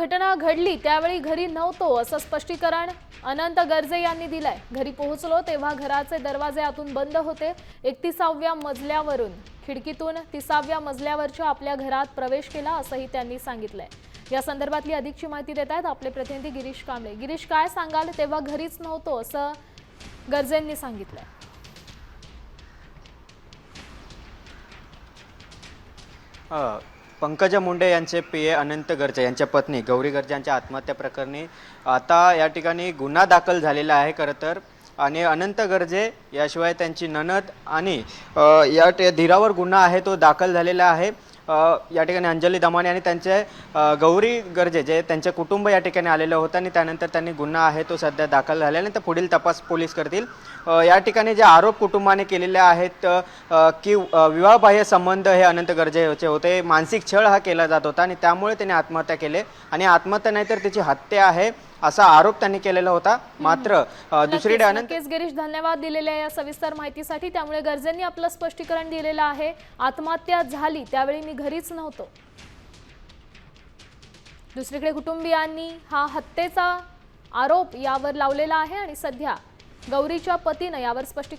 घटना घडली त्यावेळी घरी नव्हतो असं स्पष्टीकरण अनंत गर्जे यांनी दिलंय. घरी पोहोचलो तेव्हा घराचे दरवाजे आतून बंद होते एकतीसाव्या मजल्यावरून. खिडकीतून तिसाव्या मजल्यावरच्या आपल्या घरात प्रवेश केला असंही त्यांनी सांगितलंय. या संदर्भातली अधिकची माहिती देत आहेत आपले प्रतिनिधी गिरीश कांबळे. गिरीश काय सांगाल? तेव्हा घरीच नव्हतो असं गर्जेंनी सांगितलंय. uh. पंकजा मुंडे यांचे पी ए अनंत गर्जे यांच्या पत्नी गौरी गर्जे यांच्या आत्महत्या प्रकरणी आता या ठिकाणी गुन्हा दाखल झालेला आहे खरं तर. आणि अनंत गर्जे याशिवाय त्यांची ननद आणि या धीरावर गुन्हा आहे तो दाखल झालेला आहे. या ठिकाणी अंजली दमाने आणि त्यांचे गौरी गर्जे जे त्यांचे कुटुंब या ठिकाणी आलेलं होतं आणि त्यानंतर त्यांनी गुन्हा आहे तो सध्या दाखल झालेला आहे. तर पुढील तपास पोलीस करतील. या ठिकाणी जे आरोप कुटुंबाने केलेले आहेत की विवाहबाह्य संबंध हे अनंत गरजेचे होते. मानसिक छळ हा केला जात होता आणि त्यामुळे त्याने आत्महत्या केले. आणि आत्महत्या नाही तर त्याची हत्या आहे. असा आरोप त्यांनी केलेला होता. मात्र नक्कीच गिरीश धन्यवाद दिलेल्या या सविस्तर माहितीसाठी. त्यामुळे गर्जेंनी आपलं स्पष्टीकरण दिलेलं आहे. आत्महत्या झाली त्यावेळी मी घरीच नव्हतो. दुसरीकडे कुटुंबियांनी हा हत्येचा आरोप यावर लावलेला आहे आणि सध्या गौरीच्या पतीनं यावर स्पष्टीकरण